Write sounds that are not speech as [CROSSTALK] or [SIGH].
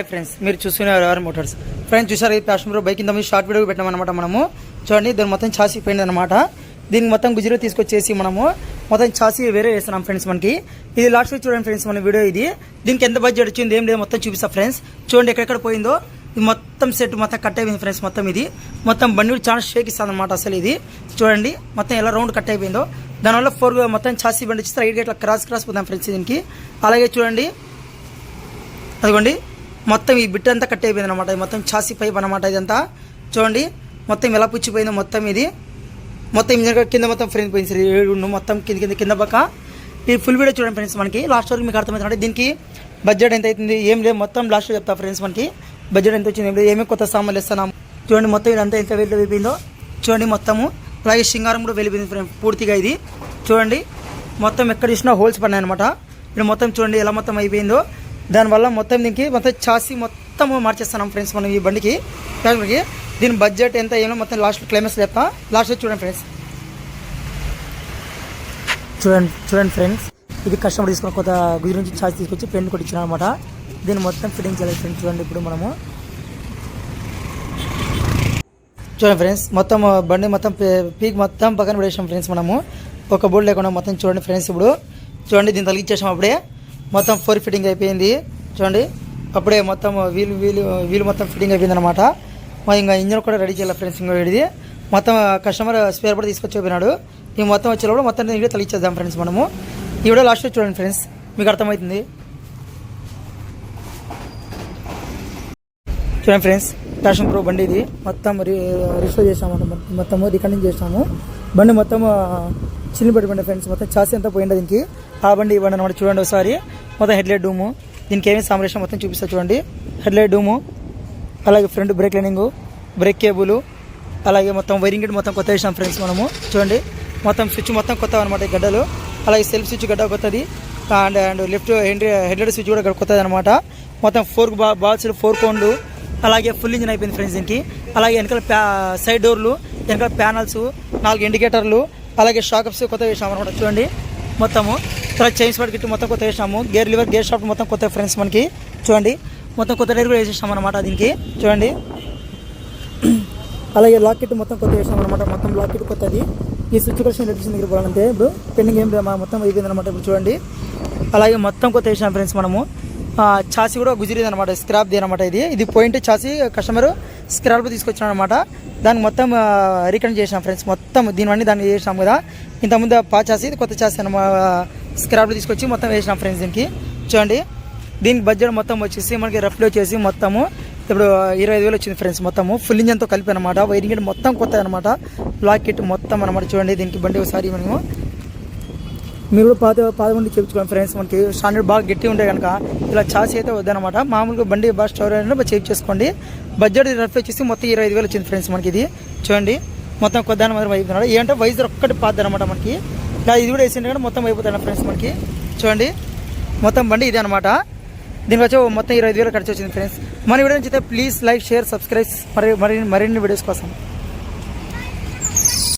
Hi friends మీరు చూస్తున్నారు ఎవరు మోటార్స్ ఫ్రెండ్స్ చూసారు ఈ ప్యాషన్ ప్రో బైక్ ఇంత షార్ట్ వీడియో పెట్టామన్నమాట మనము. చూడండి దీని మొత్తం ఛాసీ పోయింది అనమాట దీనికి మొత్తం గుజరీ తీసుకొచ్చేసి మనము మొత్తం ఛాసీ వేరే వేస్తున్నాం ఫ్రెండ్స్ మనకి. ఇది లాస్ట్ వీక్ చూడండి ఫ్రెండ్స్ మన వీడియో ఇది. దీనికి ఎంత బడ్జెట్ వచ్చింది ఏం లేదు మొత్తం చూపిస్తా ఫ్రెండ్స్ చూడండి ఎక్కడెక్కడ పోయిందో. ఇది మొత్తం సెట్ మొత్తం కట్ అయిపోయింది ఫ్రెండ్స్ మొత్తం ఇది. మొత్తం బండి కూడా చాలా షేక్ ఇస్తుంది అనమాట అసలు ఇది. చూడండి మొత్తం ఎలా రౌండ్ కట్ అయిపోయిందో. దానివల్ల ఫోర్ మొత్తం చాసీ బండి వచ్చి రైట్ ఇట్లా క్రాస్ క్రాస్ పోతాం ఫ్రెండ్స్ దీనికి. అలాగే చూడండి అదిగోండి. మొత్తం ఈ బిట్ అంతా కట్ అయిపోయింది అనమాట మొత్తం చాసి పైప్ అనమాట ఇదంతా. చూడండి మొత్తం ఎలా పుచ్చిపోయిందో మొత్తం ఇది. మొత్తం ఇంజన్ కింద మొత్తం ఫ్రెండ్ పోయింది సార్. ఏడు మొత్తం కింద కింద కింద పక్క. ఈ ఫుల్ వీడియో చూడండి ఫ్రెండ్స్ మనకి. లాస్ట్ వరకు మీకు అర్థమవుతుంది దీనికి బడ్జెట్ ఎంత అవుతుంది ఏం లేదు. మొత్తం లాస్ట్ చెప్తా ఫ్రెండ్స్ మనకి. బడ్జెట్ ఎంత వచ్చింది ఏం లేదు. ఏమేమి కొత్త సామాన్లు ఇస్తున్నాం చూడండి మొత్తం ఇదంతా ఎంత వెళ్ళి వెళ్ళిపోయిందో చూడండి మొత్తము. అలాగే శృంగారం కూడా వెళ్ళిపోయింది ఫ్రెండ్ పూర్తిగా ఇది. చూడండి మొత్తం ఎక్కడ చూసినా హోల్స్ పడినాయి అనమాట ఇప్పుడు మొత్తం చూడండి ఎలా మొత్తం అయిపోయిందో. దానివల్ల మొత్తం దీనికి మొత్తం చాసి మొత్తం మార్చేస్తున్నాం ఫ్రెండ్స్ మనం ఈ బండికి. ఫ్యాక్టరీకి దీని బడ్జెట్ ఎంత ఏమో మొత్తం లాస్ట్ క్లైమేట్స్ చెప్తా. లాస్ట్ చూడండి ఫ్రెండ్స్. చూడండి చూడండి ఫ్రెండ్స్. ఇది కస్టమర్ తీసుకున్న కొత్త గుజరి నుంచి ఛార్జ్ తీసుకొచ్చి ఫ్రెండ్ కూడా ఇచ్చిన అనమాట దీన్ని మొత్తం ఫిట్టింగ్ చేయాలి ఫ్రెండ్స్. చూడండి ఇప్పుడు మనము. చూడండి ఫ్రెండ్స్ మొత్తం బండి మొత్తం పీక్ మొత్తం పక్కన పడేసాం ఫ్రెండ్స్ మనము. ఒక బోర్డు లేకుండా మొత్తం చూడండి ఫ్రెండ్స్ ఇప్పుడు. చూడండి దీన్ని తొలగించేసాం అప్పుడే. మొత్తం ఫోర్ ఫిట్టింగ్ అయిపోయింది. చూడండి. అప్పుడే మొత్తం వీలు వీలు వీలు మొత్తం ఫిట్టింగ్ అయిపోయింది అనమాట ఇంకా ఇంజన్ కూడా రెడీ చేయాలి ఫ్రెండ్స్ ఇంకా ఇది మొత్తం కస్టమర్ స్పేర్ కూడా తీసుకొచ్చి పోయినాడు ఈ మొత్తం వచ్చేటప్పుడు మొత్తం దీనికి తొలగించేద్దాం ఫ్రెండ్స్ మనము. ఈ వీడియో లాస్ట్ చూడండి ఫ్రెండ్స్. మీకు అర్థమవుతుంది. చూడండి ఫ్రెండ్స్ ప్యాషన్ ప్రో బండి ఇది. మొత్తం రి చేసాము మొత్తము రికనింగ్ చేసాము. బండి మొత్తం చిన్న పెట్టుకుంటే ఫ్రెండ్స్. మొత్తం చాసి అంతా పోయింది దీనికి? ఆ బండి ఇవ్వండి అనమాట చూడండి ఒకసారి. మొత్తం హెడ్లైట్ డూము. దీనికి ఏమేమి సామరేషన్ మొత్తం చూపిస్తా చూడండి. హెడ్లైట్ డూము అలాగే front brake lining brake cable అలాగే మొత్తం వైరింగ్ గిట్ మొత్తం కొత్త వేసాం ఫ్రెండ్స్ మనము. చూడండి. మొత్తం స్విచ్ మొత్తం కొత్త అనమాట ఈ గడ్డలు. అలాగే సెల్ఫ్ స్విచ్ గడ్డ కొత్తది. And and left head headlight switch కూడా కొత్తది అనమాట మొత్తం ఫోర్ బా బాల్స్ ఫోర్ కోన్లు అలాగే ఫుల్ ఇంజిన్ అయిపోయింది ఫ్రెండ్స్ దీనికి. అలాగే వెనకాల ప్యా సైడ్ డోర్లు వెనకాల ప్యానల్స్ నాలుగు ఇండికేటర్లు అలాగే షాకప్స్ కొత్త వేసాం అనమాట చూడండి. మొత్తము. తర్వాత చైన్స్ పడి గిట్టు మొత్తం కొత్త వేసాము గేర్ లివర్ గేర్ షాఫ్ట్ మొత్తం కొత్త ఫ్రెండ్స్ మనకి. చూడండి. మొత్తం కొత్త టైర్ కూడా వేసేసాం అనమాట దీనికి. చూడండి. [CLEARS THROAT] అలాగే లాకెట్ మొత్తం కొత్త వేసాం అనమాట మొత్తం లాకెట్ కొత్తది. ఈ స్విచ్ కూడా ఎలక్ట్రిషన్ దగ్గర పోవాలంటే. ఇప్పుడు పెండింగ్ ఏం లేదు, మొత్తం అయిపోయింది అనమాట ఇప్పుడు చూడండి. అలాగే మొత్తం కొత్త వేసాం ఫ్రెండ్స్ మనము. చాసి కూడా గుజిరింది అనమాట స్క్రాప్ది అనమాట ఇది. ఇది పోయింట్ చాసి కస్టమర్ స్క్రాప్ తీసుకొచ్చాడు అనమాట దానికి మొత్తం రికండ్ చేసాం ఫ్రెండ్స్ మొత్తం దీనివన్నీ దాన్ని చేసాం కదా. ఇంతకుముందు పా చాసి ఇది కొత్త చాసి అనమాట స్క్రాప్లు తీసుకొచ్చి మొత్తం వేసినాం ఫ్రెండ్స్ దీనికి. చూడండి దీనికి బడ్జెట్ మొత్తం వచ్చేసి మనకి రఫ్లో వచ్చేసి మొత్తము ఇప్పుడు ఇరవై ఐదు వేలు వచ్చింది ఫ్రెండ్స్ మొత్తము. ఫుల్ ఇంజన్తో కలిపి అనమాట వైరింగ్ కిట్ మొత్తం కొత్త అనమాట బ్లాక్ కిట్ మొత్తం అనమాట చూడండి దీనికి బండి ఒకసారి మనము. మీరు కూడా పాత పాత బండి చేయించుకోండి ఫ్రెండ్స్. మనకి స్టాండర్డ్ బాగా గట్టి ఉంటాయి కనుక ఇలా చాసి అయితే వద్దనమాట మామూలుగా బండి బాగా స్టోర్ అయినా చేయించేసుకోండి చేసుకోండి బడ్జెట్ రఫ్ వచ్చేసి మొత్తం ఇరవై ఐదు వేలు వచ్చింది ఫ్రెండ్స్ మనకి ఇది. చూడండి మొత్తం కొద్ది మాత్రం అయిపోతున్నాడు ఏంటంటే వైజర్ ఒక్కటి పాత అనమాట మనకి. ఇది కూడా వేసిండే కానీ మొత్తం అయిపోతాయి ఫ్రెండ్స్ మనకి. చూడండి. మొత్తం బండి ఇది అనమాట దీనికి వచ్చి మొత్తం ఇరవై ఐదు వేలు ఖర్చు వచ్చింది ఫ్రెండ్స్. మన వీడియో నచ్చితే ప్లీజ్ లైక్ షేర్ సబ్స్క్రైబ్. మరి మరి మరిన్ని వీడియోస్ కోసం.